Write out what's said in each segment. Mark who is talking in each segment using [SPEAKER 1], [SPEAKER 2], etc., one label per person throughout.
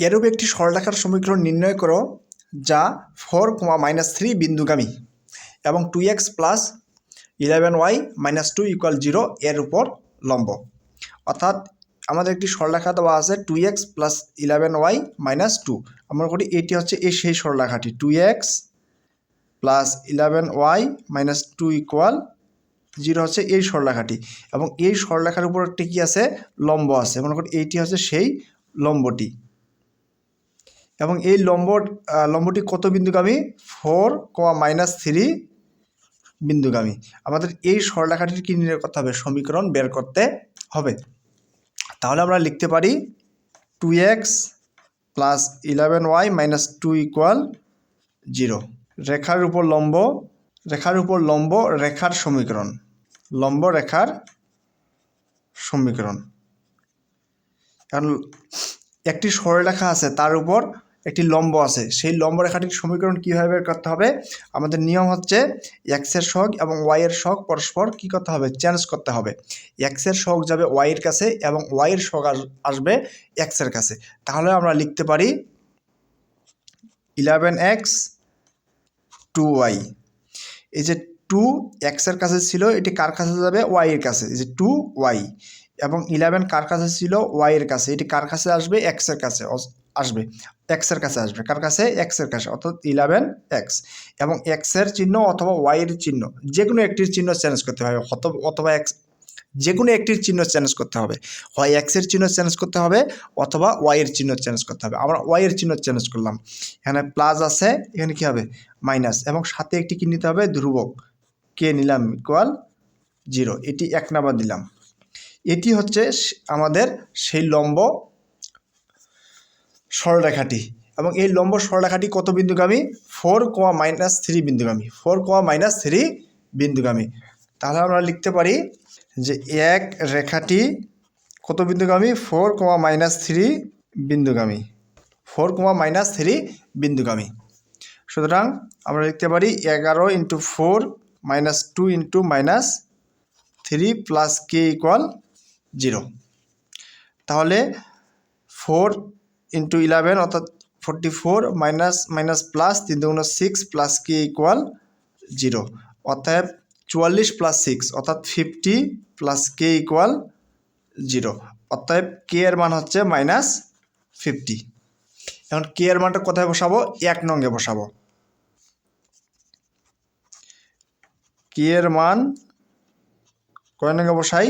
[SPEAKER 1] এরূপ একটি সরলরেখার সমীকরণ নির্ণয় করো, যা ফোর কমা মাইনাস থ্রি বিন্দুগামী এবং two x plus eleven y minus two equal zero এর উপর লম্ব। অর্থাৎ আমাদের একটি সরলরেখা দেওয়া আছে two x plus eleven y minus two আমরা করি এটি হচ্ছে এই সেই সরলরেখাটি। Two x plus eleven y minus two equal zero হচ্ছে এই সরলরেখাটি। এবং এই সরলরেখার উপর একটি কী আছে? লম্ব আছে। মনে করি এইটি হচ্ছে সেই লম্বটি। এবং এই লম্ব লম্বটি কত বিন্দুগামী? ফোর কমা মাইনাস থ্রি বিন্দুগামী। আমাদের এই সরলরেখাটির কী নির্ণয় করতে হবে? সমীকরণ বের করতে হবে। তাহলে আমরা লিখতে পারি two x plus eleven y minus two equal zero রেখার উপর লম্ব, রেখার উপর লম্ব রেখার সমীকরণ। লম্ব রেখার সমীকরণ। কারণ একটি সরলরেখা আছে, তার উপর একটি লম্ব আছে। সেই লম্ব রেখাটির সমীকরণ কীভাবে বের করতে হবে? আমাদের নিয়ম হচ্ছে এক্সের শখ এবং ওয়াইয়ের শখ পরস্পর কী করতে হবে? চেঞ্জ করতে হবে। এক্সের শখ যাবে ওয়াইয়ের কাছে এবং ওয়াইয়ের শখ আসবে এক্সের কাছে। তাহলে আমরা লিখতে পারি ইলেভেন এক্স টু ওয়াই এই যে টু এক্সের কাছে ছিল, এটি কার কাছে যাবে? ওয়াইয়ের কাছে। এই যে টু ওয়াই এবং ইলেভেন কার কাছে ছিল? ওয়াইয়ের কাছে। এটি কার কাছে আসবে? এক্সের কাছে। আসবে এক্সের কাছে আসবে। কার কাছে? এক্সের কাছে, অর্থাৎ ইলেভেন এক্স এবং এক্সের চিহ্ন অথবা ওয়াইয়ের চিহ্ন যে কোনো একটির চিহ্ন চেঞ্জ করতে হবে। অথবা- এক্স যে কোনো একটির চিহ্ন চেঞ্জ করতে হবে। হয় এক্সের চিহ্ন চেঞ্জ করতে হবে, অথবা ওয়াইয়ের চিহ্ন চেঞ্জ করতে হবে। আমরা ওয়াইয়ের চিহ্ন চেঞ্জ করলাম। এখানে প্লাস আছে, এখানে কি হবে? মাইনাস এবং সাথে একটি কি নিতে হবে? ধ্রুবক। কে নিলাম? ইকুয়াল জিরো এটি এক নাম্বার দিলাম। এটি হচ্ছে আমাদের সেই লম্ব সরলরেখাটি এবং এই লম্ব সরলরেখাটি কত বিন্দুগামী? ফোর কোয়া মাইনাস থ্রি বিন্দুগামী। ফোর কোয়া মাইনাস থ্রি বিন্দুগামী। তাহলে আমরা লিখতে পারি যে এক রেখাটি কত বিন্দুগামী? ফোর কোয়া মাইনাস থ্রি বিন্দুগামী। ফোর কোয়া মাইনাস থ্রি বিন্দুগামী। সুতরাং আমরা লিখতে পারি এগারো into four minus two into minus three plus k equal zero তাহলে ফোর ইন্টু ইলেভেন অর্থাৎ forty four minus minus plus তিন দুগুণ six plus k equal zero অর্থাৎ চুয়াল্লিশ প্লাস সিক্স অর্থাৎ fifty plus k equal zero অর্থাৎ কে এর মান হচ্ছে মাইনাস ফিফটি এখন কে এর মানটা কোথায় বসাবো? এক নঙ্গে বসাবো। কে এর মান কয় নঙ্গে বসাই?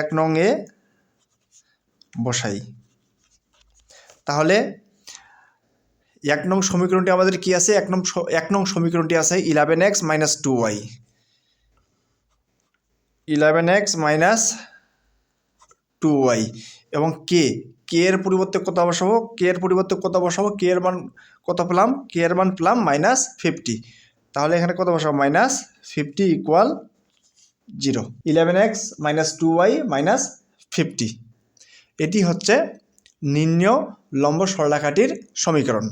[SPEAKER 1] এক নঙ্গে বসাই। তাহলে এক নং সমীকরণটি আমাদের কি আছে? এক নং এক নং সমীকরণটি আছে eleven x minus two y eleven x minus two y এবং কে কে এর পরিবর্তে কত বসাবো? কে এর পরিবর্তে কত বসাবো? কে এর মান কত পেলাম? কে এর মান পেলাম মাইনাস ফিফটি তাহলে এখানে কত বসাবো? Minus fifty equal zero eleven x minus two y minus fifty এটি হচ্ছে নিম্ন লম্ব সরলাকাটির সমীকরণ।